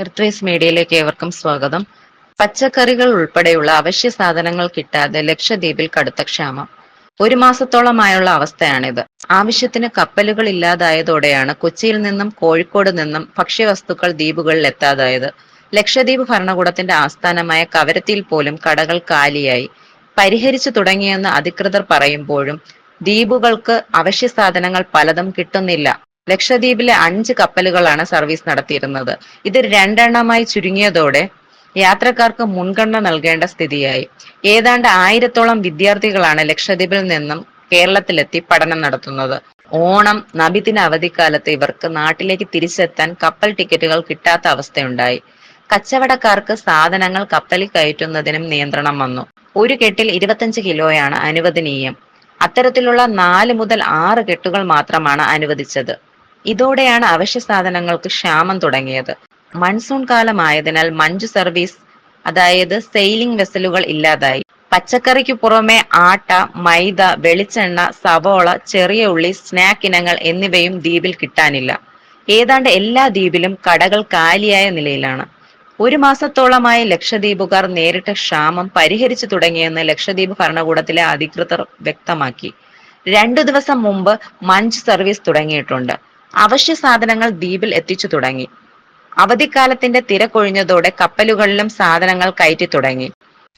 എർത്വേസ് മീഡിയയിലേക്ക് ഏവർക്കും സ്വാഗതം. പച്ചക്കറികൾ ഉൾപ്പെടെയുള്ള അവശ്യ സാധനങ്ങൾ കിട്ടാതെ ലക്ഷദ്വീപിൽ കടുത്ത ക്ഷാമം. ഒരു മാസത്തോളമായുള്ള അവസ്ഥയാണിത്. ആവശ്യത്തിന് കപ്പലുകൾ ഇല്ലാതായതോടെയാണ് കൊച്ചിയിൽ നിന്നും കോഴിക്കോട് നിന്നും ഭക്ഷ്യവസ്തുക്കൾ ദ്വീപുകളിൽ എത്താതായത്. ലക്ഷദ്വീപ് ഭരണകൂടത്തിന്റെ ആസ്ഥാനമായ കവരത്തിയിൽ പോലും കടകൾ കാലിയായി. പരിഹരിച്ചു തുടങ്ങിയെന്ന് അധികൃതർ പറയുമ്പോഴും ദ്വീപുകൾക്ക് അവശ്യ സാധനങ്ങൾ പലതും കിട്ടുന്നില്ല. ലക്ഷദ്വീപിലെ അഞ്ച് കപ്പലുകളാണ് സർവീസ് നടത്തിയിരുന്നത്. ഇത് രണ്ടെണ്ണമായി ചുരുങ്ങിയതോടെ യാത്രക്കാർക്ക് മുൻഗണന നൽകേണ്ട സ്ഥിതിയായി. ഏതാണ്ട് ആയിരത്തോളം വിദ്യാർത്ഥികളാണ് ലക്ഷദ്വീപിൽ നിന്നും കേരളത്തിലെത്തി പഠനം നടത്തുന്നത്. ഓണം നബിദിന അവധിക്കാലത്ത് ഇവർക്ക് നാട്ടിലേക്ക് തിരിച്ചെത്താൻ കപ്പൽ ടിക്കറ്റുകൾ കിട്ടാത്ത അവസ്ഥയുണ്ടായി. കച്ചവടക്കാർക്ക് സാധനങ്ങൾ കപ്പലിൽ കയറ്റുന്നതിനും നിയന്ത്രണം വന്നു. ഒരു കെട്ടിൽ ഇരുപത്തഞ്ച് കിലോയാണ് അനുവദനീയം. അത്തരത്തിലുള്ള നാല് മുതൽ ആറ് കെട്ടുകൾ മാത്രമാണ് അനുവദിച്ചത്. ഇതോടെയാണ് അവശ്യ സാധനങ്ങൾക്ക് ക്ഷാമം തുടങ്ങിയത്. മൺസൂൺ കാലമായതിനാൽ മഞ്ചു സർവീസ് അതായത് സെയിലിംഗ് വെസലുകൾ ഇല്ലാതായി. പച്ചക്കറിക്ക് പുറമെ ആട്ട മൈദ വെളിച്ചെണ്ണ സവോള ചെറിയ ഉള്ളി സ്നാക്ക് ഇനങ്ങൾ എന്നിവയും ദ്വീപിൽ കിട്ടാനില്ല. ഏതാണ്ട് എല്ലാ ദ്വീപിലും കടകൾ കാലിയായ നിലയിലാണ്. ഒരു മാസത്തോളമായി ലക്ഷദ്വീപുകാർ നേരിട്ട ക്ഷാമം പരിഹരിച്ചു തുടങ്ങിയെന്ന് ലക്ഷദ്വീപ് ഭരണകൂടത്തിലെ അധികൃതർ വ്യക്തമാക്കി. രണ്ടു ദിവസം മുമ്പ് മഞ്ച് സർവീസ് തുടങ്ങിയിട്ടുണ്ട്. അവശ്യ സാധനങ്ങൾ ദ്വീപിൽ എത്തിച്ചു തുടങ്ങി. അവധിക്കാലത്തിന്റെ തിരക്കൊഴിഞ്ഞതോടെ കപ്പലുകളിലും സാധനങ്ങൾ കയറ്റി തുടങ്ങി.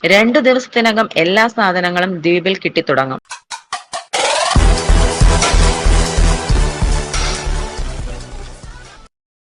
രണ്ടു ദിവസത്തിനകം എല്ലാ സാധനങ്ങളും ദ്വീപിൽ കിട്ടിത്തുടങ്ങും.